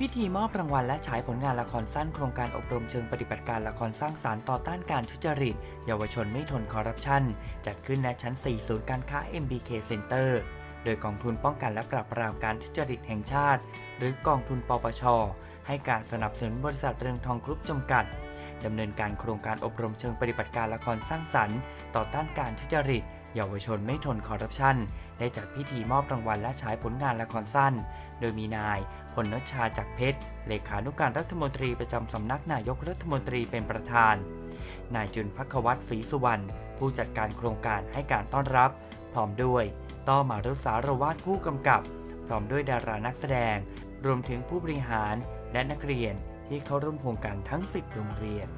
พิธีมอบรางวัลและฉายผลงานละครสั้นโครงการอบรมเชิงปฏิบัติการละครสร้างสารรค์ต่อต้านการทุจริต เยาวชนไม่ทนคอร์รัปชัน จัดขึ้นณชั้น 4 ศูนย์การค้า MBK Center โดยกองทุนป้องกันและปราบปรามการทุจริตแห่งชาติ หรือกองทุนปปช ให้การสนับสนุนบริษัทเรืองทองกรุ๊ปจำกัดดำเนินการโครงการอบรมเชิงปฏิบัติการละครสร้างสรรค์ ต่อต้านการทุจริต เยาวชนไม่ทนคอร์รัปชัน ได้จัดพิธีมอบรางวัลและฉายผลงานละครสั้น โดยมีนายพลนชชาจักเพชร เลขานุการรัฐมนตรีประจำสำนักนายกรัฐมนตรีเป็นประธาน นายจุนพักวัตรศรีสุวรรณผู้จัดการโครงการให้การต้อนรับ พร้อมด้วยต้อมารุสารวาดผู้กำกับ พร้อมด้วยดารานักแสดง รวมถึงผู้บริหารและนักเรียนที่เข้าร่วมโครงการทั้ง 10 โรงเรียน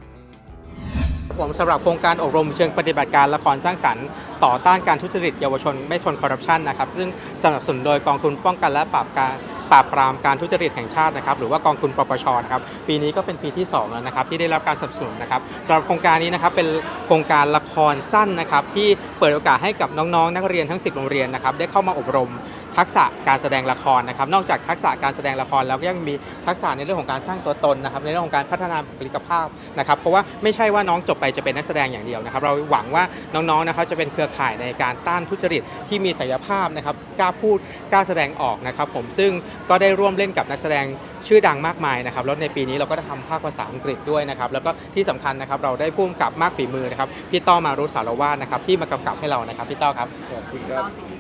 ผมสำหรับโครงการอบรมเชิงปฏิบัติการละครสร้างสรรค์ ต่อต้านการทุจริตเยาวชนไม่ทนคอร์รัปชันนะครับซึ่งสนับสนุนโดยกองทุนป้องกันและปราบการปราบปรามการทุจริตแห่งชาตินะครับหรือว่ากองทุนปปชนะครับปีนี้ก็เป็นปีที่2แล้วนะครับที่ได้รับการสนับสนุนนะครับสำหรับโครงการนี้นะครับเป็นโครงการละครสั้นนะครับที่เปิดโอกาสให้กับน้องๆ นักเรียนทั้ง 10 โรงเรียนนะครับได้เข้ามาอบรม ทักษะการแสดงละครนะครับ นอกจากทักษะการแสดงละครแล้วก็ยังมีทักษะในเรื่องของการสร้างตัวตนนะครับ ในเรื่องของการพัฒนาบุคลิกภาพนะครับ เพราะว่าไม่ใช่ว่าน้องจบไปจะเป็นนักแสดงอย่างเดียวนะครับ เราหวังว่าน้องๆนะครับจะเป็นเครือข่ายในการต้านทุจริตที่มีศักยภาพนะครับ กล้าพูด กล้าแสดงออกนะครับ ผม ซึ่งก็ได้ร่วมเล่นกับนักแสดงชื่อดังมากมายนะครับ แล้วในปีนี้เราก็ได้ทำภาคภาษาอังกฤษด้วยนะครับ แล้วก็ที่สำคัญนะครับ เราได้พุ่มกับมากฝีมือนะครับ พี่ต้อมารุสารวาสนะครับ ที่มากำกับให้เรานะครับ พี่ต้อครับขอบคุณครับ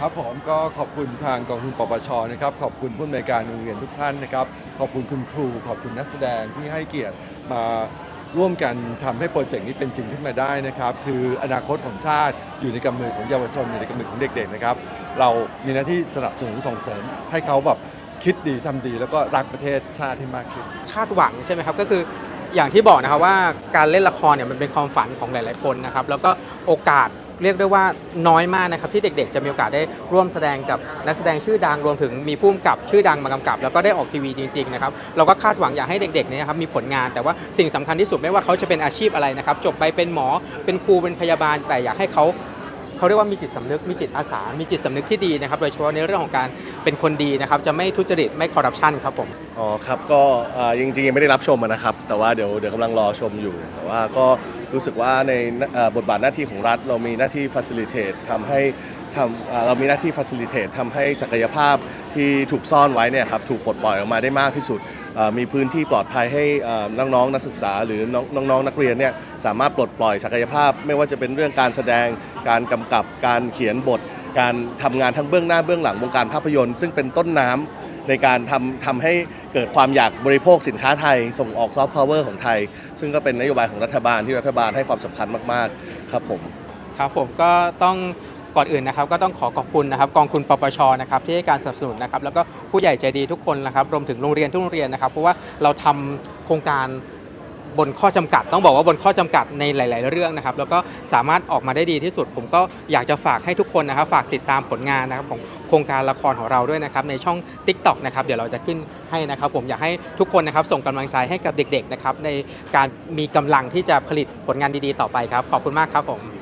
ครับผมก็ขอบคุณทางกองทุนปปชนะครับขอบคุณผู้อำนวยการโรงเรียนทุกท่านนะครับ ขอบคุณคุณครู ขอบคุณนักแสดงที่ให้เกียรติมาร่วมกันทำให้โปรเจกต์นี้เป็นจริงขึ้นมาได้นะครับ คืออนาคตของชาติอยู่ในกำมือของเยาวชนอยู่ในกำมือของเด็กๆนะครับ เรามีหน้าที่สนับสนุนส่งเสริม ให้เขาแบบคิดดีทำดี แล้วก็รักประเทศชาติให้มากขึ้นคาดหวังใช่ไหมครับก็คืออย่างที่บอกนะครับว่าการเล่นละครเนี่ยมันเป็นความฝันของหลาย ๆ คนนะครับแล้วก็โอกาส เรียกได้ว่าน้อยมากนะครับที่เด็กๆ จะมีโอกาสได้ร่วมแสดงกับนักแสดงชื่อดังรวมถึงมีผู้กำกับชื่อดังมากำกับ แล้วก็ได้ออกทีวีจริงๆนะครับเราก็คาดหวังอยากให้เด็กๆเนี่ยนะครับมีผลงานแต่ว่าสิ่งสำคัญที่สุดไม่ว่าเขาจะเป็นอาชีพอะไรนะครับจบไปเป็นหมอเป็นครูเป็นพยาบาลแต่อยากให้เขา เขาเรียกว่ามีจิตสำนึกมีจิตอาสา มีจิตสำนึกที่ดีนะครับ โดยเฉพาะในเรื่องของการเป็นคนดีนะครับ จะไม่ทุจริตไม่คอร์รัปชันครับผม อ๋อครับก็จริงๆยังไม่ได้รับชมนะครับ แต่ว่าเดี๋ยวเดี๋ยวกำลังรอชมอยู่ แต่ว่าก็รู้สึกว่าในบทบาทหน้าที่ของรัฐ เรามีหน้าที่ facilitate ทำให้ ทำเรามีหน้าที่ facilitate ทำให้ศักยภาพที่ถูกซ่อนไว้เนี่ยครับถูกปลดปล่อยออกมาได้มากที่สุด มีพื้นที่ปลอดภัยให้เอ่อน้องๆนักศึกษาหรือน้องน้องๆนักเรียนเนี่ยสามารถปลดปล่อยศักยภาพ ไม่ว่าจะเป็นเรื่องการแสดงการกำกับการเขียนบท การทำงานทั้งเบื้องหน้าเบื้องหลังวงการภาพยนตร์ ซึ่งเป็นต้นน้ำในการทำทำให้เกิดความอยากบริโภคสินค้าไทย ส่งออกซอฟต์พาวเวอร์ของไทย ซึ่งก็เป็นนโยบายของรัฐบาลที่รัฐบาลให้ความสำคัญมาก ๆ ครับผม ครับผมก็ต้อง ก่อนอื่นนะครับก็ต้องขอขอบคุณนะครับกองทุนปปชนะครับที่ให้การสนับสนุนนะครับแล้วก็ผู้ใหญ่ใจดีทุกคนนะครับรวมถึงโรงเรียนทุกโรงเรียนนะครับเพราะว่าเราทำโครงการบนข้อจำกัด ต้องบอกว่าบนข้อจำกัดในหลาย ๆ เรื่องนะครับ แล้วก็สามารถออกมาได้ดีที่สุด ผมก็อยากจะฝากให้ทุกคนนะครับ ฝากติดตามผลงานนะครับของโครงการละครของเราด้วยนะครับในช่อง TikTok นะครับเดี๋ยวเราจะขึ้นให้นะครับ ผมอยากให้ทุกคนนะครับส่งกำลังใจให้กับเด็ก ๆ นะครับในการมีกำลังที่จะผลิตผลงานดี ๆ ต่อไปครับขอบคุณมากครับผม